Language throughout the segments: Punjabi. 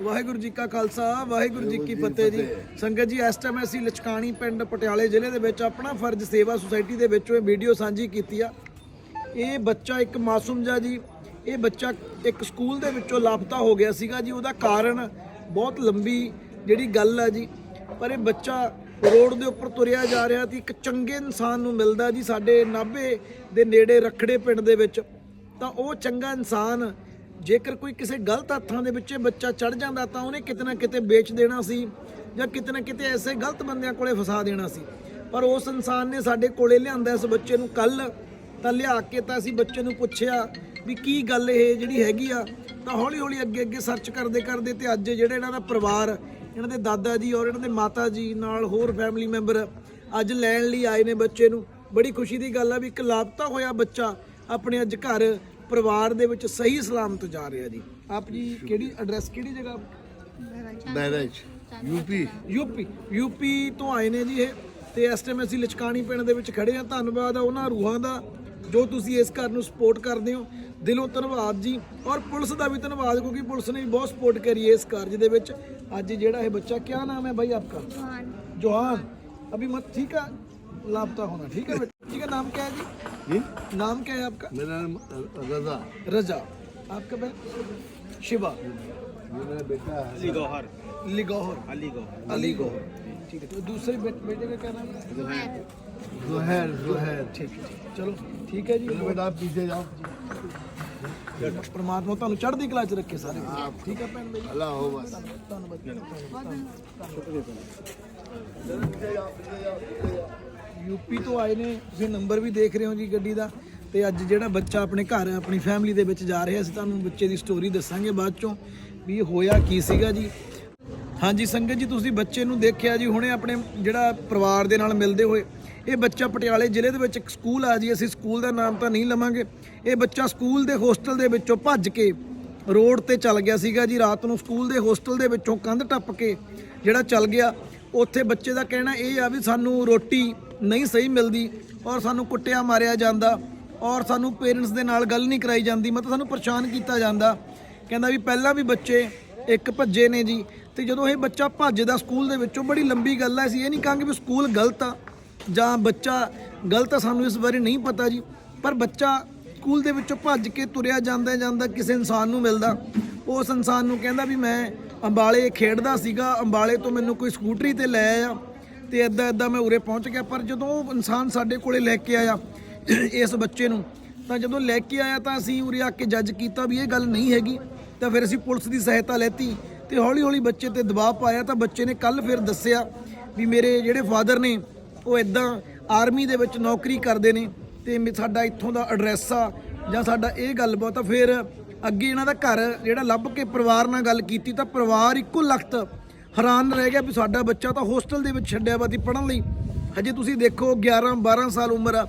ਵਾਹਿਗੁਰੂ ਜੀ ਕਾ ਖਾਲਸਾ ਵਾਹਿਗੁਰੂ ਜੀ ਕੀ ਫਤਿਹ ਜੀ। ਸੰਗਤ ਜੀ ਇਸ ਟਾਈਮ ਅਸੀਂ ਲਚਕਾਣੀ ਪਿੰਡ ਪਟਿਆਲੇ ਜ਼ਿਲ੍ਹੇ ਦੇ ਵਿੱਚ ਆਪਣਾ ਫਰਜ਼ ਸੇਵਾ ਸੁਸਾਇਟੀ ਦੇ ਵਿੱਚੋਂ ਇਹ ਵੀਡੀਓ ਸਾਂਝੀ ਕੀਤੀ ਆ। ਇਹ ਬੱਚਾ ਇੱਕ ਮਾਸੂਮ ਜਿਹਾ ਜੀ ਇਹ ਬੱਚਾ ਇੱਕ ਸਕੂਲ ਦੇ ਵਿੱਚੋਂ ਲਾਪਤਾ ਹੋ ਗਿਆ ਸੀਗਾ ਜੀ ਉਹਦਾ ਕਾਰਨ ਬਹੁਤ ਲੰਬੀ ਜਿਹੜੀ ਗੱਲ ਆ ਜੀ। ਪਰ ਇਹ ਬੱਚਾ ਰੋਡ ਦੇ ਉੱਪਰ ਤੁਰਿਆ ਜਾ ਰਿਹਾ ਸੀ ਇੱਕ ਚੰਗੇ ਇਨਸਾਨ ਨੂੰ ਮਿਲਦਾ ਜੀ ਸਾਡੇ ਨਾਭੇ ਦੇ ਨੇੜੇ ਰਖੜੇ ਪਿੰਡ ਦੇ ਵਿੱਚ। ਤਾਂ ਉਹ ਚੰਗਾ ਇਨਸਾਨ ਜੇਕਰ ਕੋਈ ਕਿਸੇ ਗਲਤ ਹੱਥਾਂ ਦੇ ਵਿੱਚ ਬੱਚਾ ਚੜ ਜਾਂਦਾ ਤਾਂ ਉਹਨੇ ਕਿਤੇ ਨਾ ਕਿਤੇ ਵੇਚ ਦੇਣਾ ਸੀ ਜਾਂ ਕਿਤੇ ਨਾ ਕਿਤੇ ਐਸੇ ਗਲਤ ਬੰਦਿਆਂ ਕੋਲੇ ਫਸਾ ਦੇਣਾ ਸੀ। ਪਰ ਉਸ ਇਨਸਾਨ ਨੇ ਸਾਡੇ ਕੋਲੇ ਲਿਆਂਦਾ ਇਸ ਬੱਚੇ ਨੂੰ ਕੱਲ ਤਾਂ ਲਿਆ ਕੇ ਤਾਂ ਅਸੀਂ ਬੱਚੇ ਨੂੰ ਪੁੱਛਿਆ ਵੀ ਕੀ ਗੱਲ ਇਹ ਜਿਹੜੀ ਹੈਗੀ ਆ, ਤਾਂ ਹੌਲੀ ਹੌਲੀ ਅੱਗੇ ਅੱਗੇ ਸਰਚ ਕਰਦੇ ਕਰਦੇ ਤੇ ਅੱਜ ਜਿਹੜੇ ਇਹਨਾਂ ਦਾ ਪਰਿਵਾਰ, ਇਹਨਾਂ ਦੇ ਦਾਦਾ ਜੀ ਔਰ ਇਹਨਾਂ ਦੇ ਮਾਤਾ ਜੀ ਨਾਲ ਹੋਰ ਫੈਮਿਲੀ ਮੈਂਬਰ ਅੱਜ ਲੈਣ ਲਈ ਆਏ ਨੇ ਬੱਚੇ ਨੂੰ। ਬੜੀ ਖੁਸ਼ੀ ਦੀ ਗੱਲ ਆ ਵੀ ਇੱਕ ਲਾਪਤਾ ਹੋਇਆ ਬੱਚਾ ਆਪਣੇ ਅੱਜ ਘਰ ਪਰਿਵਾਰ ਦੇ ਵਿੱਚ ਸਹੀ ਸਲਾਮਤ ਜਾ ਰਿਹਾ ਜੀ। ਆਪ ਜੀ ਕਿਹੜੀ ਐਡਰੈਸ ਕਿਹੜੀ ਜਗ੍ਹਾ? ਬੈਰਜ ਯੂਪੀ ਯੂਪੀ ਯੂਪੀ ਤੋਂ ਆਏ ਨੇ ਜੀ ਇਹ। ਤੇ ਇਸ ਟਾਈਮ ਅਸੀਂ ਲਚਕਾਣੀ ਪਿੰਡ ਦੇ ਵਿੱਚ ਖੜੇ ਹਾਂ। ਧੰਨਵਾਦ ਆ ਉਹਨਾਂ ਰੂਹਾਂ ਦਾ ਜੋ ਤੁਸੀਂ ਇਸ ਘਰ ਨੂੰ ਸਪੋਰਟ ਕਰਦੇ ਹੋ। ਦਿਲੋਂ ਧੰਨਵਾਦ ਜੀ। ਔਰ ਪੁਲਿਸ ਦਾ ਵੀ ਧੰਨਵਾਦ ਕਿਉਂਕਿ ਪੁਲਿਸ ਨੇ ਵੀ ਬਹੁਤ ਸਪੋਰਟ ਕਰੀ ਹੈ ਇਸ ਕਾਰਜ ਦੇ ਵਿੱਚ। ਅੱਜ ਜਿਹੜਾ ਇਹ ਬੱਚਾ ਕਿਆ ਨਾਮ ਹੈ ਭਾਈ ਆਪਕਾ? ਜੋਹਾਨ। ਜੋਹਾਨ। ਅਭੀ ਮਤ ਠੀਕ ਆ? ਲਾਪਤਾ ਹੋਣਾ ਠੀਕ ਹੈ ਠੀਕ ਹੈ ਨਾਮ ਕਿਆ ਹੈ ਜੀ? जी नाम क्या है आपका मेरा नाम अ- रजा रजा आपका बहन शिवा ये मेरा बेटा है अली गौहर लिगोहर अली गौहर अली गौहर ठीक है तो दूसरे बे, बेटे का क्या नाम है जोहैर जोहैर ठीक है ठीक है। चलो ठीक है जी चलो बेटा आप पीछे जाओ परमात्मा ਤੁਹਾਨੂੰ ਚੜ੍ਹਦੀ ਕਲਾ ਚ ਰੱਖੇ ਸਾਰੇ ਠੀਕ ਹੈ ਭੈਣ ਬਈ अल्लाह हो बस ਧੰਨਵਾਦ ਯੂਪੀ ਤੋਂ ਆਏ ਨੇ, ਤੁਸੀਂ ਨੰਬਰ ਵੀ ਦੇਖ ਰਹੇ ਹੋ ਜੀ ਗੱਡੀ ਦਾ। ਤੇ ਅੱਜ ਜਿਹੜਾ ਬੱਚਾ ਆਪਣੇ ਘਰ, ਆਪਣੀ ਫੈਮਿਲੀ ਦੇ ਵਿੱਚ ਜਾ ਰਿਹਾ, ਅਸੀਂ ਤੁਹਾਨੂੰ ਬੱਚੇ ਦੀ ਸਟੋਰੀ ਦੱਸਾਂਗੇ ਬਾਅਦ ਚੋਂ ਵੀ ਇਹ ਹੋਇਆ ਕੀ ਸੀਗਾ ਜੀ। ਹਾਂਜੀ ਸੰਗਤ ਜੀ, ਤੁਸੀਂ ਬੱਚੇ ਨੂੰ ਦੇਖਿਆ ਜੀ, ਹੁਣੇ ਆਪਣੇ ਜਿਹੜਾ ਪਰਿਵਾਰ ਦੇ ਨਾਲ ਮਿਲਦੇ ਹੋਏ। ਇਹ ਬੱਚਾ ਪਟਿਆਲੇ ਜ਼ਿਲ੍ਹੇ ਦੇ ਵਿੱਚ ਇੱਕ ਸਕੂਲ ਆ ਜੀ, ਅਸੀਂ ਸਕੂਲ ਦਾ ਨਾਮ ਤਾਂ ਨਹੀਂ ਲਵਾਂਗੇ। ਇਹ ਬੱਚਾ ਸਕੂਲ ਦੇ ਹੋਸਟਲ ਦੇ ਵਿੱਚੋਂ ਭੱਜ ਕੇ ਰੋਡ ਤੇ ਚੱਲ ਗਿਆ ਸੀਗਾ ਜੀ, ਰਾਤ ਨੂੰ ਸਕੂਲ ਦੇ ਹੋਸਟਲ ਦੇ ਵਿੱਚੋਂ ਕੰਧ ਟੱਪ ਕੇ ਜਿਹੜਾ ਚੱਲ ਗਿਆ। ਉੱਥੇ ਬੱਚੇ ਦਾ ਕਹਿਣਾ ਇਹ ਆ ਵੀ ਸਾਨੂੰ ਰੋਟੀ ਨਹੀਂ ਸਹੀ ਮਿਲਦੀ ਔਰ ਸਾਨੂੰ ਕੁੱਟਿਆ ਮਾਰਿਆ ਜਾਂਦਾ ਔਰ ਸਾਨੂੰ ਪੇਰੈਂਟਸ ਦੇ ਨਾਲ ਗੱਲ ਨਹੀਂ ਕਰਾਈ ਜਾਂਦੀ, ਮਤਲਬ ਸਾਨੂੰ ਪਰੇਸ਼ਾਨ ਕੀਤਾ ਜਾਂਦਾ। ਕਹਿੰਦਾ ਵੀ ਪਹਿਲਾਂ ਵੀ ਬੱਚੇ ਇੱਕ ਭੱਜੇ ਨੇ ਜੀ ਤੇ ਜਦੋਂ ਇਹ ਬੱਚਾ ਭੱਜਦਾ ਸਕੂਲ ਦੇ ਵਿੱਚੋਂ, ਬੜੀ ਲੰਬੀ ਗੱਲ ਐ ਅਸੀਂ ਇਹ ਨਹੀਂ ਕਹਾਂਗੇ ਵੀ ਸਕੂਲ ਗਲਤ ਆ ਜਾਂ ਬੱਚਾ ਗਲਤ ਆ, ਸਾਨੂੰ ਇਸ ਬਾਰੇ ਨਹੀਂ ਪਤਾ ਜੀ। ਪਰ ਬੱਚਾ ਸਕੂਲ ਦੇ ਵਿੱਚੋਂ ਭੱਜ ਕੇ ਤੁਰਿਆ ਜਾਂਦਾ ਜਾਂਦਾ ਕਿਸੇ ਇਨਸਾਨ ਨੂੰ ਮਿਲਦਾ। ਉਸ ਇਨਸਾਨ ਨੂੰ ਕਹਿੰਦਾ ਵੀ ਮੈਂ ਅੰਬਾਲੇ ਖੇਡਦਾ ਸੀਗਾ, ਅੰਬਾਲੇ ਤੋਂ ਮੈਨੂੰ ਕੋਈ ਸਕੂਟਰੀ ਤੇ ਲੈ ਆਇਆ। ਤੇ ਇਦਾਂ ਇਦਾਂ ਮੈਂ ਉਰੇ ਪਹੁੰਚ ਗਿਆ। ਪਰ ਜਦੋਂ ਉਹ ਇਨਸਾਨ ਸਾਡੇ ਕੋਲੇ ਲੈ ਕੇ ਆਇਆ ਇਸ ਬੱਚੇ ਨੂੰ, ਤਾਂ ਜਦੋਂ ਲੈ ਕੇ ਆਇਆ ਤਾਂ ਅਸੀਂ ਉਰੇ ਆ ਕੇ ਜੱਜ ਕੀਤਾ ਵੀ ਇਹ ਗੱਲ ਨਹੀਂ ਹੈਗੀ। ਤਾਂ ਫਿਰ ਅਸੀਂ ਪੁਲਿਸ ਦੀ ਸਹਾਇਤਾ ਲੈਤੀ ਤੇ ਹੌਲੀ ਹੌਲੀ ਬੱਚੇ ਤੇ ਦਬਾਅ ਪਾਇਆ ਤਾਂ ਬੱਚੇ ਨੇ ਕੱਲ ਫਿਰ ਦੱਸਿਆ ਵੀ ਮੇਰੇ ਜਿਹੜੇ ਫਾਦਰ ਨੇ, ਉਹ ਇਦਾਂ ਆਰਮੀ ਦੇ ਵਿੱਚ ਨੌਕਰੀ ਕਰਦੇ ਨੇ ਤੇ ਮੇ- ਸਾਡਾ ਇੱਥੋਂ ਦਾ ਐਡਰੈਸ ਆ ਜਾਂ ਸਾਡਾ ਇਹ ਗੱਲਬਾਤ ਆ। ਫਿਰ ਅੱਗੇ ਇਹਨਾਂ ਦਾ ਘਰ ਜਿਹੜਾ ਲੱਭ ਕੇ ਪਰਿਵਾਰ ਨਾਲ ਗੱਲ ਕੀਤੀ ਤਾਂ ਪਰਿਵਾਰ ਇੱਕੋ ਲਖਤ ਹੈਰਾਨ ਰਹਿ ਗਿਆ ਵੀ ਸਾਡਾ ਬੱਚਾ ਤਾਂ ਹੋਸਟਲ ਦੇ ਵਿੱਚ ਛੱਡਿਆ ਵਾ ਸੀ ਪੜਨ ਲਈ। ਹਜੇ ਤੁਸੀਂ ਦੇਖੋ 11 12 ਸਾਲ ਉਮਰ ਆ।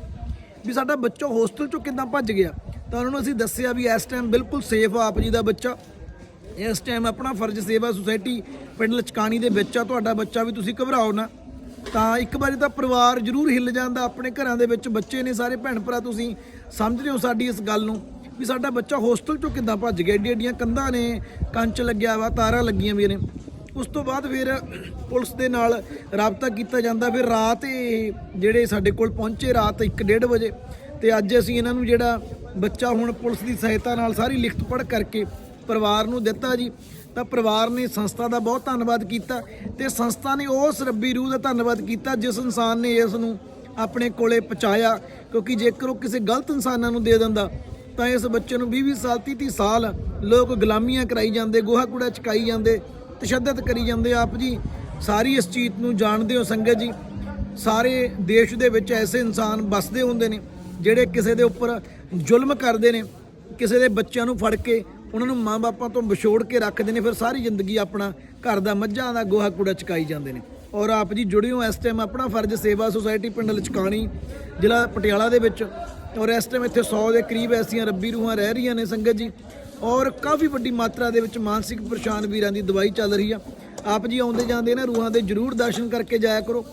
ਵੀ ਸਾਡਾ ਬੱਚਾ ਹੋਸਟਲ ਚੋਂ ਕਿੱਦਾਂ ਭੱਜ ਗਿਆ? ਤਾਂ ਉਹਨਾਂ ਨੂੰ ਅਸੀਂ ਦੱਸਿਆ ਵੀ ਇਸ ਟਾਈਮ ਬਿਲਕੁਲ ਸੇਫ ਆ ਆਪ ਜੀ ਦਾ ਬੱਚਾ। ਇਸ ਟਾਈਮ ਆਪਣਾ ਫਰਜ਼ ਸੇਵਾ ਸੁਸਾਇਟੀ ਪਿੰਡ ਲਚਕਾਣੀ ਦੇ ਵਿੱਚ ਆ। ਤੁਹਾਡਾ ਬੱਚਾ ਵੀ ਤੁਸੀਂ ਘਬਰਾਓ ਨਾ। ਤਾਂ ਇੱਕ ਵਾਰੀ ਤਾਂ ਪਰਿਵਾਰ ਜ਼ਰੂਰ ਹਿੱਲ ਜਾਂਦਾ। ਆਪਣੇ ਘਰਾਂ ਦੇ ਵਿੱਚ ਬੱਚੇ ਨੇ ਸਾਰੇ ਭੈਣ ਭਰਾ ਤੁਸੀਂ ਸਮਝ ਰਹੇ ਹੋ ਸਾਡੀ ਇਸ ਗੱਲ ਨੂੰ ਵੀ ਸਾਡਾ ਬੱਚਾ ਹੋਸਟਲ ਚੋਂ ਕਿੱਦਾਂ ਭੱਜ ਗਿਆ? ਏਡੀਆਂ ਏਡੀਆਂ ਕੰਧਾਂ ਨੇ, ਕੰਚ ਲੱਗਿਆ ਵਾ, ਤਾਰਾਂ ਲੱਗੀਆਂ ਵੀ ਨੇ। ਉਸ ਤੋਂ ਬਾਅਦ ਫਿਰ ਪੁਲਿਸ ਦੇ ਨਾਲ ਰਾਬਤਾ ਕੀਤਾ ਜਾਂਦਾ। ਫਿਰ ਰਾਤ ਇਹ ਜਿਹੜੇ ਸਾਡੇ ਕੋਲ ਪਹੁੰਚੇ ਰਾਤ 1:30 ਵਜੇ ਤੇ ਅੱਜ ਅਸੀਂ ਇਹਨਾਂ ਨੂੰ ਜਿਹੜਾ ਬੱਚਾ ਹੁਣ ਪੁਲਿਸ ਦੀ ਸਹਾਇਤਾ ਨਾਲ ਸਾਰੀ ਲਿਖਤ ਪੜ੍ਹ ਕਰਕੇ ਪਰਿਵਾਰ ਨੂੰ ਦਿੱਤਾ ਜੀ। ਤਾਂ ਪਰਿਵਾਰ ਨੇ ਸੰਸਥਾ ਦਾ ਬਹੁਤ ਧੰਨਵਾਦ ਕੀਤਾ ਤੇ ਸੰਸਥਾ ਨੇ ਉਸ ਰੱਬੀ ਰੂਹ ਦਾ ਧੰਨਵਾਦ ਕੀਤਾ ਜਿਸ ਇਨਸਾਨ ਨੇ ਇਸ ਨੂੰ ਆਪਣੇ ਕੋਲੇ ਪਹੁੰਚਾਇਆ। ਕਿਉਂਕਿ ਜੇਕਰ ਉਹ ਕਿਸੇ ਗਲਤ ਇਨਸਾਨਾਂ ਨੂੰ ਦੇ ਦਿੰਦਾ, ਤਾਂ ਇਸ ਬੱਚੇ ਨੂੰ 20 20 ਸਾਲ 30 30 ਸਾਲ ਲੋਕ ਗੁਲਾਮੀਆਂ ਕਰਾਈ ਜਾਂਦੇ ਗੋਹਾ ਕੂੜਾ ਚਕਾਈ ਜਾਂਦੇ। ਤਸ਼ੱਦਦ ਕਰੀ ਜਾਂਦੇ ਆਪ ਜੀ। ਸਾਰੀ ਇਸ ਚੀਜ਼ ਨੂੰ ਜਾਣਦੇ ਹੋ ਸੰਗਤ ਜੀ। ਸਾਰੇ ਦੇਸ਼ ਦੇ ਵਿੱਚ ਐਸੇ ਇਨਸਾਨ ਵੱਸਦੇ ਹੁੰਦੇ ਨੇ, ਜਿਹੜੇ ਕਿਸੇ ਦੇ ਉੱਪਰ ਜ਼ੁਲਮ ਕਰਦੇ ਨੇ, ਕਿਸੇ ਦੇ ਬੱਚਿਆਂ ਨੂੰ ਫੜ ਕੇ ਉਹਨਾਂ ਨੂੰ ਮਾਂ-ਬਾਪਾਂ ਤੋਂ ਵਿਛੋੜ ਕੇ ਰੱਖਦੇ ਨੇ, ਫਿਰ ਸਾਰੀ ਜ਼ਿੰਦਗੀ ਆਪਣਾ ਘਰ ਦਾ ਮੱਝਾਂ ਦਾ ਗੋਹਾ ਕੂੜਾ ਚਕਾਈ ਜਾਂਦੇ ਨੇ। ਔਰ ਆਪ ਜੀ ਜੁੜੇ ਹੋ ਇਸ ਟਾਈਮ ਆਪਣਾ ਫਰਜ਼ ਸੇਵਾ ਸੁਸਾਇਟੀ ਪਿੰਡ ਲਚਕਾਣੀ, ਜ਼ਿਲ੍ਹਾ ਪਟਿਆਲਾ ਦੇ ਵਿੱਚ। ਔਰ ਇਸ ਟਾਈਮ ਇੱਥੇ 100 ਦੇ ਕਰੀਬ ਐਸੀਆਂ ਰੱਬੀ ਰੂਹਾਂ ਰਹਿ ਰਹੀਆਂ ਨੇ ਸੰਗਤ ਜੀ। ਔਰ ਕਾਫੀ ਵੱਡੀ ਮਾਤਰਾ ਦੇ ਵਿੱਚ ਮਾਨਸਿਕ ਪਰੇਸ਼ਾਨ ਵੀਰਾਂ ਦੀ ਦਵਾਈ ਚੱਲ ਰਹੀ ਆ। ਆਪ ਜੀ ਆਉਂਦੇ ਜਾਂਦੇ ਨਾ, ਰੂਹਾਂ ਦੇ ਜਰੂਰ ਦਰਸ਼ਨ ਕਰਕੇ ਜਾਇਆ ਕਰੋ।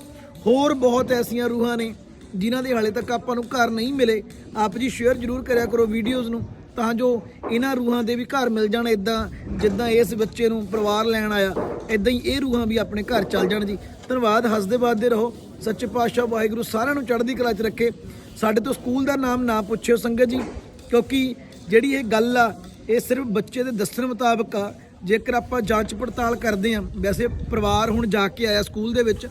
ਹੋਰ ਬਹੁਤ ਐਸੀਆਂ ਰੂਹਾਂ ਨੇ ਜਿਨ੍ਹਾਂ ਦੇ ਹਾਲੇ ਤੱਕ ਆਪਾਂ ਨੂੰ ਘਰ ਨਹੀਂ ਮਿਲੇ। ਆਪ ਜੀ ਸ਼ੇਅਰ ਜਰੂਰ ਕਰਿਆ ਕਰੋ ਵੀਡੀਓਜ਼ ਨੂੰ, ਤਾਂ ਜੋ ਇਹਨਾਂ ਰੂਹਾਂ ਦੇ ਵੀ ਘਰ ਮਿਲ ਜਾਣ ਇਦਾਂ ਜਿੱਦਾਂ ਇਸ ਬੱਚੇ ਨੂੰ ਪਰਿਵਾਰ ਲੈਣ ਆਇਆ। ਇਦਾਂ ਹੀ ਇਹ ਰੂਹਾਂ ਵੀ ਆਪਣੇ ਘਰ ਚੱਲ ਜਾਣ ਜੀ। ਧੰਨਵਾਦ, ਹੱਸਦੇ ਬਾਦਦੇ ਰਹੋ। ਸੱਚੇ ਪਾਤਸ਼ਾਹ ਵਾਹਿਗੁਰੂ ਸਾਰਿਆਂ ਨੂੰ ਚੜ੍ਹਦੀ ਕਲਾ 'ਚ ਰੱਖੇ। ਸਾਡੇ ਤੋਂ ਸਕੂਲ ਦਾ ਨਾਮ ਨਾ ਪੁੱਛਿਓ ਸੰਗਤ ਜੀ, ਕਿਉਂਕਿ ਜਿਹੜੀ ਇਹ ਗੱਲ ਆ ਇਹ ਸਿਰਫ ਬੱਚੇ ਦੇ ਦੱਸਣ ਮੁਤਾਬਕ ਆ। ਜੇਕਰ ਆਪਾਂ ਜਾਂਚ ਪੜਤਾਲ ਕਰਦੇ ਆ ਵੈਸੇ ਪਰਿਵਾਰ ਹੁਣ ਜਾ ਕੇ ਆਇਆ ਸਕੂਲ ਦੇ ਵਿੱਚ,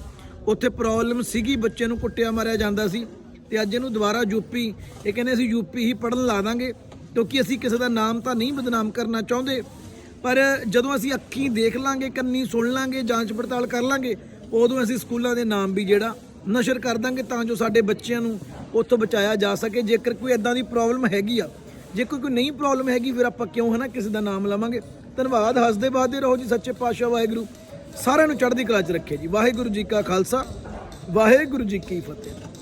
ਉੱਥੇ ਪ੍ਰੋਬਲਮ ਸੀਗੀ, ਬੱਚੇ ਨੂੰ ਕੁੱਟਿਆ ਮਾਰਿਆ ਜਾਂਦਾ ਸੀ। ਤੇ ਅੱਜ ਇਹਨੂੰ ਦੁਬਾਰਾ ਯੂਪੀ, ਇਹ ਕਹਿੰਦੇ ਅਸੀਂ ਯੂਪੀ ਹੀ ਪੜਨ ਲਾ ਦਾਂਗੇ, ਕਿਉਂਕਿ ਅਸੀਂ ਕਿਸੇ ਦਾ ਨਾਮ ਤਾਂ ਨਹੀਂ ਬਦਨਾਮ ਕਰਨਾ ਚਾਹੁੰਦੇ। ਪਰ ਜਦੋਂ ਅਸੀਂ ਅੱਖੀਂ ਦੇਖ ਲਾਂਗੇ, ਕੰਨੀ ਸੁਣ ਲਾਂਗੇ, ਜਾਂਚ ਪੜਤਾਲ ਕਰ ਲਾਂਗੇ, ਉਦੋਂ ਅਸੀਂ ਸਕੂਲਾਂ ਦੇ ਨਾਮ ਵੀ ਜਿਹੜਾ ਨਸ਼ਰ ਕਰ ਦਾਂਗੇ, ਤਾਂ ਜੋ ਸਾਡੇ ਬੱਚਿਆਂ ਨੂੰ ਉੱਥੋਂ ਬਚਾਇਆ ਜਾ ਸਕੇ। ਜੇਕਰ ਕੋਈ ਐਦਾਂ ਦੀ ਪ੍ਰੋਬਲਮ ਹੈਗੀ ਆ ਜੇ ਕੋਈ ਕੋਈ ਨਹੀਂ ਪ੍ਰੋਬਲਮ ਹੈਗੀ, ਫਿਰ ਆਪਾਂ ਕਿਉਂ ਹਨਾ ਕਿਸੇ ਦਾ ਨਾਮ ਲਵਾਂਗੇ? ਧੰਨਵਾਦ, ਹੱਸਦੇ ਬਾਦੇ ਰਹੋ ਜੀ, ਸੱਚੇ ਪਾਤਸ਼ਾਹ ਵਾਹਿਗੁਰੂ। ਸਾਰਿਆਂ ਨੂੰ ਚੜ੍ਹਦੀ ਕਲਾ 'ਚ ਰੱਖੇ ਜੀ। ਵਾਹਿਗੁਰੂ ਜੀ ਕਾ ਖਾਲਸਾ, ਵਾਹਿਗੁਰੂ ਜੀ ਕੀ ਫਤਿਹ।